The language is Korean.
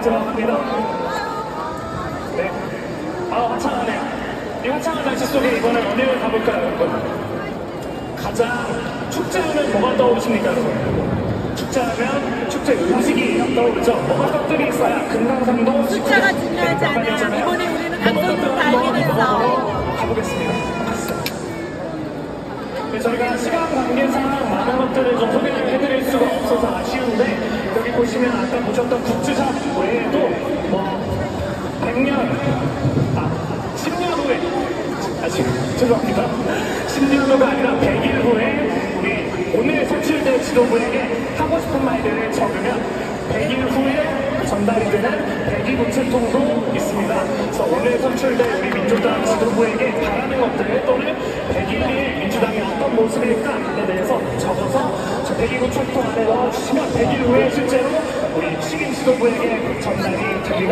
들어갑니다. 네. 아, 화창하네요. 이 화창한 날씨 속에 이번에 어디를 가볼까요, 여러분? 가장 축제하면 뭐가 떠오르십니까? 축제하면 축제 음식이 떠오르죠. 뭐가 떡들이 있어야 금강산도 숫자가 중요하지 않아. 이번에 우리는. 가보겠습니다. 네, 저희가 시간 관계상 많은 것들을 좀 보시면 아까 보셨던 굿즈샵 외에도 뭐 100년, 아 10년 후에 아 지금 죄송합니다 10년 후가 아니라 100일 후에 우리 오늘 선출된 지도부에게 하고 싶은 말들을 적으면 100일 후에 전달이 되는 배기 우체통도 있습니다. 그래서 오늘 선출된 우리 민주당 지도부에게 바라는 것들 또는 100일 후에 민주당이 어떤 모습일까에 대해서 적어서 저 배기 우체통 안에 넣어주시면 100일 후에 실제로 우리 식인 지도부에게 전달이 됩니다.